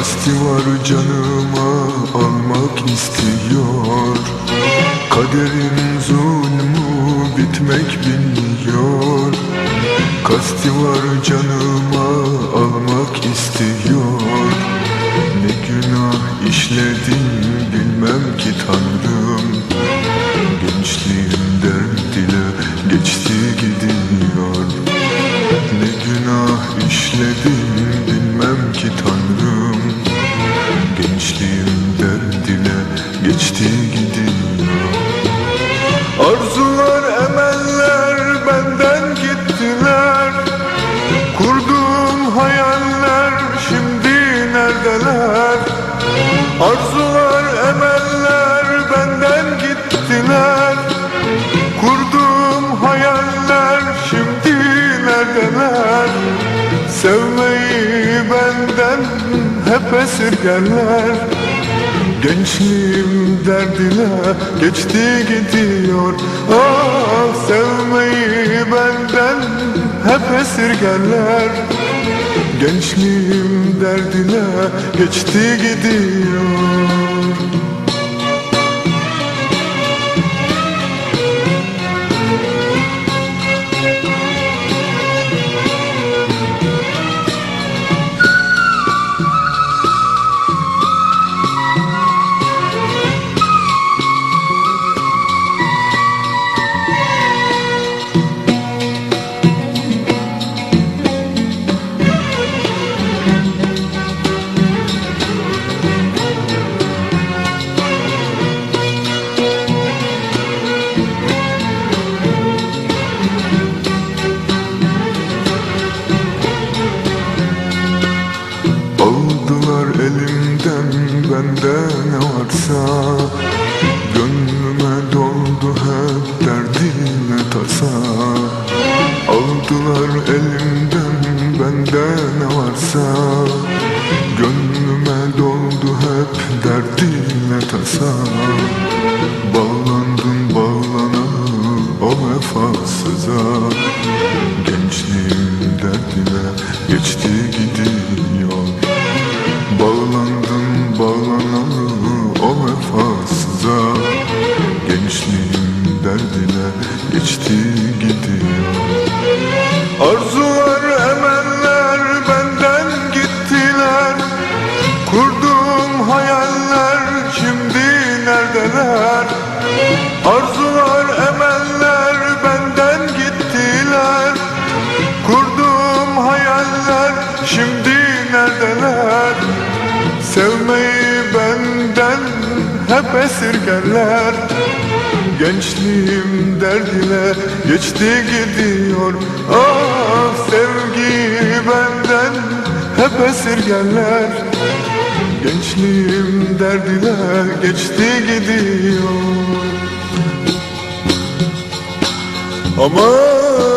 Kasti var canıma almak istiyor. Kaderin zulmü bitmek bilmiyor. Kasti var canıma almak istiyor. Ne günah işledim bilmem ki tanrım. Gençliğim dert ile geçti gidiyor. Ne günah işledim bilmem ki tanrım Arzular emeller benden gittiler. Kurduğum hayaller şimdi neredeler? Sevmeyi benden hep esirgerler Gençliğim derdine geçti gidiyor. Ah sevmeyi benden hep esirgerler Gençliğim derdine geçti gidiyor varsa Gönlüme doldu hep derdine tasa. Aldılar elimden bende ne varsa. Gönlüme doldu hep derdine tasa. Bağlandım bağlanalı o vefasıza. Gençliğim derdine geçti neredeler Sevmeyi benden hep esirgerler. Gençliğim derdine geçti gidiyor. Ah sevgi benden hep esirgerler. Gençliğim derdine geçti gidiyor. Aman